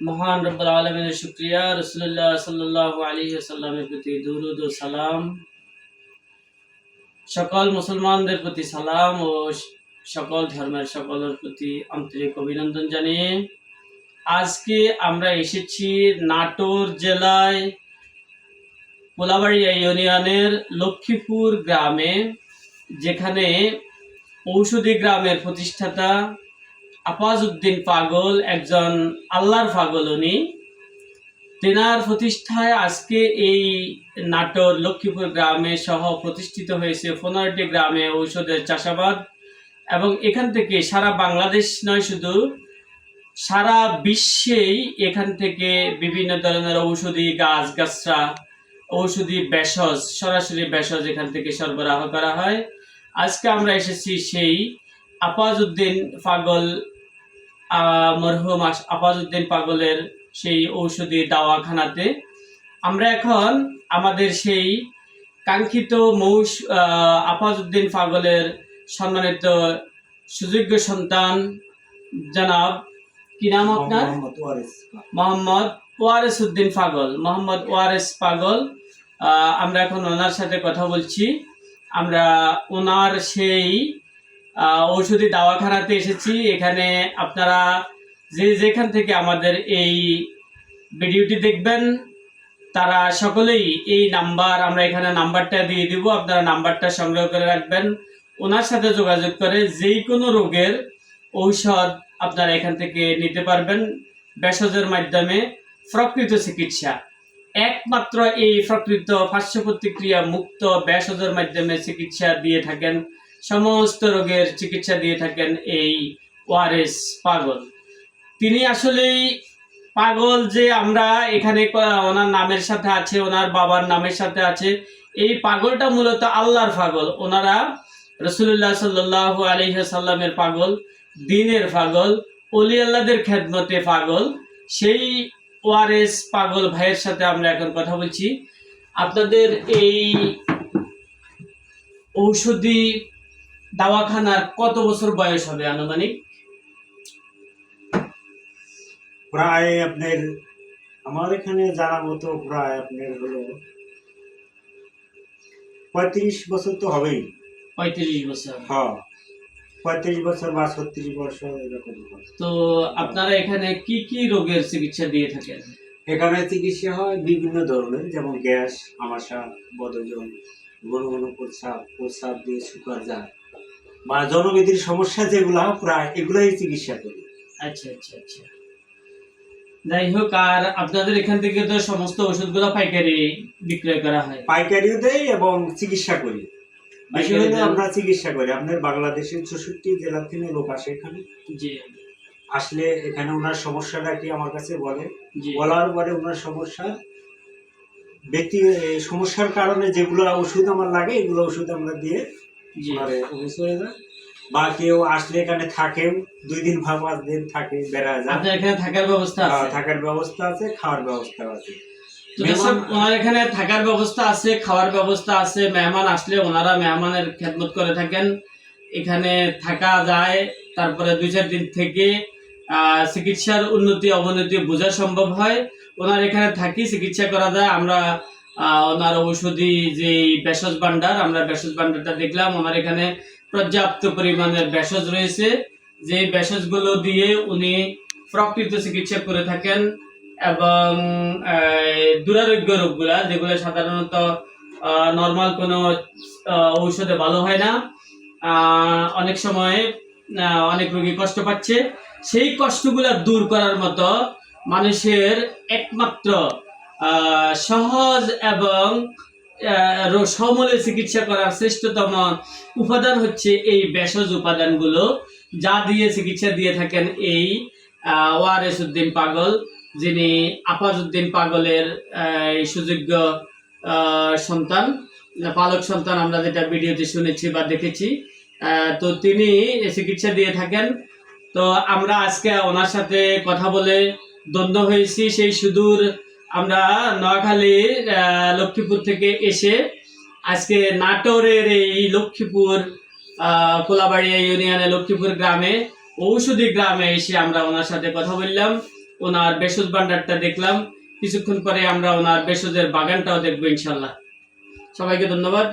মহান রব্বুল আলমিনের শুক্রিয়া। রসুল্লাহ সাল্লাহ আলী সাল্লামের প্রতি দুরুদ ও সালাম। সকল মুসলমানদের প্রতি সালাম ও সকল ধর্মের সকলের প্রতি আন্তরিক অভিনন্দন জানিয়ে আজকে আমরা এসেছি নাটোর জেলায় কোলাবাড়িয়া ইউনিয়নের লক্ষ্মীপুর গ্রামে, যেখানে ঔষধি গ্রামের প্রতিষ্ঠাতা আপাজ উদ্দিন পাগল একজন আল্লাহর পাগল উনি। তেনার প্রতিষ্ঠায় আজকে এই নাটোর লক্ষ্মীপুর গ্রামে সহ প্রতিষ্ঠিত হয়েছে পনেরোটি গ্রামে ঔষধের চাষাবাদ এবং এখান থেকে সারা বাংলাদেশ নয় শুধু, সারা বিশ্বেই এখান থেকে বিভিন্ন ধরনের ঔষধি গাছ, গাছরা, ঔষধি ভেষজ, সরাসরি ভেষজ এখান থেকে সরবরাহ করা হয়। আজকে আমরা এসেছি সেই আপাজউদ্দিন পাগল মরহুম আপাজউদ্দিন পাগলের সেই ঔষধি দাওয়াখানাতে। আমরা এখন আমাদের সেই কাঙ্ক্ষিত মৌস আহ, আপাজউদ্দিন পাগলের সম্মানিত সুযোগ্য সন্তান জনাব কি নাম আপনার? মোহাম্মদ ওয়ারিস উদ্দিন পাগল। মোহাম্মদ ওয়ারেস পাগল। আহ, আমরা এখন ওনার সাথে কথা বলছি। আমরা ওনার সেই ঔষধি দাওয়াখানাতে এসেছি। এখানে আপনারা যে যেখান থেকে আমাদের এই ভিডিওটি দেখবেন, তারা সকলেই এই নাম্বার, আমরা এখানে নাম্বারটা দিয়ে দিব। আপনারা নাম্বারটা সংগ্রহ করে রাখবেন। ওনার সাথে যোগাযোগ করে যেই কোনো রোগের ঔষধ আপনারা এখান থেকে নিতে পারবেন ভেষজের মাধ্যমে প্রকৃত চিকিৎসা। একমাত্র এই প্রকৃত পার্শ্ব প্রতিক্রিয়া মুক্ত ভেষজের মাধ্যমে চিকিৎসা দিয়ে থাকেন সমস্ত রোগের চিকিৎসা দিয়ে থাকেন এই ওয়ারেস পাগল। তিনি আসলেই পাগল যে আমরা এখানে ওনার নামের সাথে আছে, ওনার বাবার নামের সাথে আছে। এই পাগলটা মূলত আল্লাহর পাগল। ওনারা রসুল্লাহ সাল্লাহ আলহিহাসাল্লামের পাগল, দিনের পাগল অলি আল্লাদের খেদমতে পাগল। সেই ওয়ারেস পাগল ভাইয়ের সাথে আমরা এখন কথা বলছি। আপনাদের এই ঔষধি দাওয়াখানার কত বছর বয়স হবে আনুমানিক? প্রায় আপনার আমার এখানে জানা মতো প্রায় আপনার হলো পঁয়ত্রিশ বছর তো হবেই। পঁয়ত্রিশ বছর। হ্যাঁ পঁয়ত্রিশ বছর বা ছত্রিশ বছর এরকম তো আপনারা এখানে কি কি রোগের চিকিৎসা দিয়ে থাকেন? এখানে চিকিৎসা হয় বিভিন্ন ধরনের যেমন গ্যাস আমাশা বদজন ঘন ঘন প্রস্রাব প্রস্রাব দিয়ে শুকার যায়। বা জনবিধির সমস্যা যেগুলা প্রায় এগুলাই চিকিৎসা করি। আচ্ছা আচ্ছা আচ্ছা। যাই হোক আর আপনাদের এখান থেকে তো সমস্ত ওষুধগুলো পাইকারি বিক্রয় করা হয়। পাইকারিও দেই এবং চিকিৎসা করি। বেশি হলে আমরা চিকিৎসা করি। আপনার বাংলাদেশের চৌষট্টি জেলার থেকে লোক আসে এখানে। জি। আসলে এখানে ওনার সমস্যাটা কি আমার কাছে বলে? বলার পরে ওনার সমস্যা ব্যক্তি সমস্যার কারণে যেগুলো ওষুধ আমার লাগে এগুলো ওষুধ আমরা দিয়ে হয়ে যায় বা কেউ আসলে এখানে থাকেও দুই দিন বা পাঁচ দিন থাকে বেড়া যায়। আপনার এখানে থাকার ব্যবস্থা আছে? থাকার ব্যবস্থা আছে খাওয়ার ব্যবস্থা আছে। ওনার এখানে থাকার ব্যবস্থা আছে খাওয়ার ব্যবস্থা আছে মেহমান আসলে ওনারা মেহমানের খেদমত করে থাকেন। এখানে থাকা যায় তারপরে দুই চার দিন থেকে আহ, চিকিৎসার উন্নতি অবনতি বোঝা সম্ভব হয়। ওনার এখানে থাকি চিকিৎসা করা যায়। আমরা ওনার ঔষধি যে ভেষজ ভান্ডার আমরা ভেষজ ভান্ডারটা দেখলাম, ওনার এখানে পর্যাপ্ত পরিমাণের ভেষজ রয়েছে। যে ভেষজগুলো দিয়ে উনি প্রকৃত চিকিৎসা করে থাকেন এবং দুরারোগ্য রোগগুলা, যেগুলো সাধারণত নর্মাল কোনো ঔষধে ভালো হয় না অনেক সময় অনেক রোগী কষ্ট পাচ্ছে। সেই কষ্টগুলা দূর করার মতো মানুষের একমাত্র সহজ এবং সমূলে চিকিৎসা করার শ্রেষ্ঠতম উপাদান হচ্ছে এই ভেষজ উপাদানগুলো, যা দিয়ে চিকিৎসা দিয়ে থাকেন এই ওয়ারেস উদ্দিন পাগল, যিনি আপাজউদ্দিন পাগলের সুযোগ্য সন্তান, পালক সন্তান আমরা যেটা ভিডিওতে শুনেছি বা দেখেছি। তো তিনি চিকিৎসা দিয়ে থাকেন। তো আমরা আজকে ওনার সাথে কথা বলে দ্বন্দ্ব হয়েছি। সেই সুদূর আমরা নোয়াখালী লক্ষ্মীপুর থেকে এসে আজকে নাটোরের এই লক্ষ্মীপুর কোলাবাড়িয়া ইউনিয়নে লক্ষ্মীপুর গ্রামে, ঔষধি গ্রামে এসে আমরা ওনার সাথে কথা বললাম। ওনার ভেষজ ভান্ডারটা দেখলাম। কিছুক্ষণ পরে আমরা ওনার ভেষজের বাগানটাও দেখব ইনশাল্লাহ। সবাইকে ধন্যবাদ।